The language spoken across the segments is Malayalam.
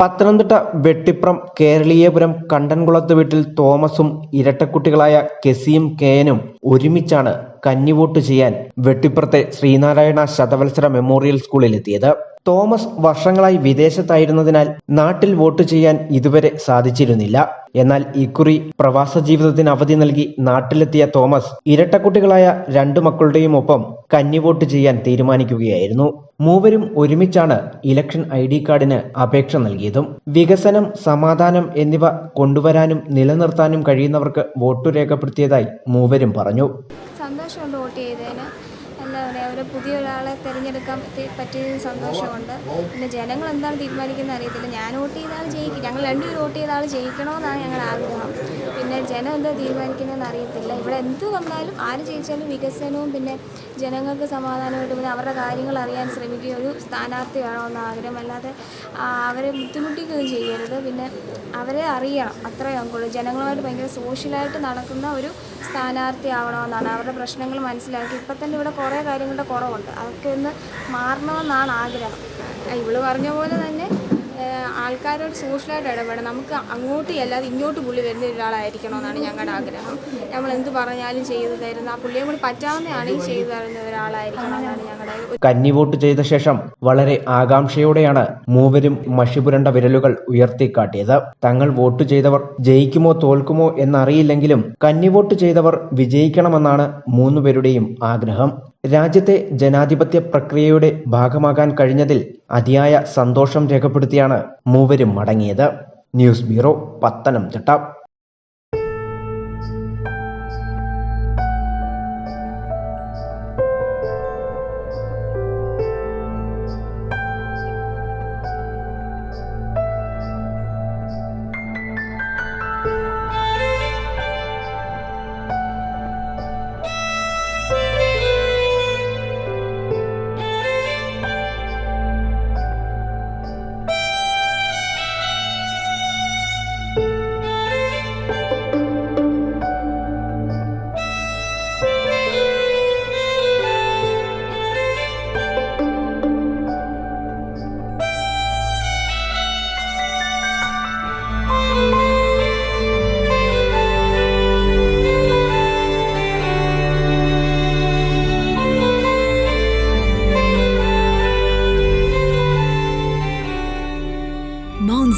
പത്തനംതിട്ട വെട്ടിപ്രം കേരളീയപുരം കണ്ടൻകുളത്ത് വീട്ടിൽ തോമസും ഇരട്ടക്കുട്ടികളായ കെസിയും കേയനും ഒരുമിച്ചാണ് കന്നിവോട്ട് ചെയ്യാൻ വെട്ടിപ്പുറത്തെ ശ്രീനാരായണ ശതവത്സര മെമ്മോറിയൽ സ്കൂളിലെത്തിയത്. തോമസ് വർഷങ്ങളായി വിദേശത്തായിരുന്നതിനാൽ നാട്ടിൽ വോട്ട് ചെയ്യാൻ ഇതുവരെ സാധിച്ചിരുന്നില്ല. എന്നാൽ ഇക്കുറി പ്രവാസ ജീവിതത്തിന് അവധി നൽകി നാട്ടിലെത്തിയ തോമസ് ഇരട്ടക്കുട്ടികളായ രണ്ടു മക്കളുടെയും ഒപ്പം കന്നിവോട്ട് ചെയ്യാൻ തീരുമാനിക്കുകയായിരുന്നു. മൂവരും ഒരുമിച്ചാണ് ഇലക്ഷൻ ഐ ഡി കാർഡിന് അപേക്ഷ നൽകിയതും. വികസനം സമാധാനം എന്നിവ കൊണ്ടുവരാനും നിലനിർത്താനും കഴിയുന്നവർക്ക് വോട്ടു രേഖപ്പെടുത്തിയതായി മൂവരും പറഞ്ഞു. സന്തോഷമുണ്ട് വോട്ട് ചെയ്തതിന്. എന്താ പറയുക ഒരു പുതിയ ഒരാളെ തിരഞ്ഞെടുക്കാൻ പറ്റിയ സന്തോഷമുണ്ട്. പിന്നെ ജനങ്ങൾ എന്താണ് തീരുമാനിക്കുന്നത് അറിയത്തില്ല. ഞാൻ വോട്ട് ചെയ്താൽ ജയിക്കും. ഞങ്ങൾ രണ്ടുപേരും വോട്ട് ചെയ്താൽ ജയിക്കണമെന്നാണ് ഞങ്ങളുടെ ആഗ്രഹം. ജനം എന്താ തീരുമാനിക്കുന്നതെന്ന് അറിയത്തില്ല. ഇവിടെ എന്ത് വന്നാലും ആര് ജയിച്ചാലും വികസനവും പിന്നെ ജനങ്ങൾക്ക് സമാധാനമായിട്ട് പിന്നെ അവരുടെ കാര്യങ്ങൾ അറിയാൻ ശ്രമിക്കുക ഒരു സ്ഥാനാർത്ഥി വേണമെന്ന് ആഗ്രഹം. അല്ലാതെ അവരെ ബുദ്ധിമുട്ടിക്കുകയും ചെയ്യരുത്. പിന്നെ അവരെ അറിയണം. അത്രയേ ഞങ്ങൾക്കുള്ളൂ ജനങ്ങളുമായിട്ട് ഭയങ്കര സോഷ്യലായിട്ട് നടക്കുന്ന ഒരു സ്ഥാനാർത്ഥി ആവണമെന്നാണ് അവരുടെ പ്രശ്നങ്ങൾ മനസ്സിലാക്കി. ഇപ്പം തന്നെ ഇവിടെ കുറേ കാര്യങ്ങളുടെ കുറവുണ്ട്. അതൊക്കെ ഒന്ന് മാറണമെന്നാണ് ആഗ്രഹം. ഇവൾ പറഞ്ഞ പോലെ തന്നെ ആൾക്കാരോട് സോഷ്യലായിട്ട് ഇടപെടണം. നമുക്ക് അങ്ങോട്ട് അല്ലാതെ ഇങ്ങോട്ട് പുള്ളി വരുന്ന ഒരാളായിരിക്കണമെന്നാണ് ഞങ്ങളുടെ ആഗ്രഹം. നമ്മൾ എന്ത് പറഞ്ഞാലും ചെയ്തു തരുന്ന ആ പുള്ളിയെ കൂടി പറ്റാവുന്നതാണെങ്കിൽ ചെയ്തു തരുന്ന ഒരാളായിരിക്കണം എന്നാണ് ഞങ്ങളുടെ കന്നി വോട്ട് ചെയ്ത ശേഷം വളരെ ആകാംക്ഷയോടെയാണ് മൂവരും മഷിപുരണ്ട വിരലുകൾ ഉയർത്തിക്കാട്ടിയത്. തങ്ങൾ വോട്ട് ചെയ്തവർ ജയിക്കുമോ തോൽക്കുമോ എന്നറിയില്ലെങ്കിലും കന്നിവോട്ട് ചെയ്തവർ വിജയിക്കണമെന്നാണ് മൂന്നുപേരുടെയും ആഗ്രഹം. രാജ്യത്തെ ജനാധിപത്യ പ്രക്രിയയുടെ ഭാഗമാകാൻ കഴിഞ്ഞതിൽ അതിയായ സന്തോഷം രേഖപ്പെടുത്തിയാണ് മൂവരും മടങ്ങിയത്. News bureau Pathanamthitta.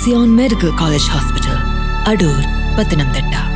Zion Medical College Hospital, Adur, Patanamthitta.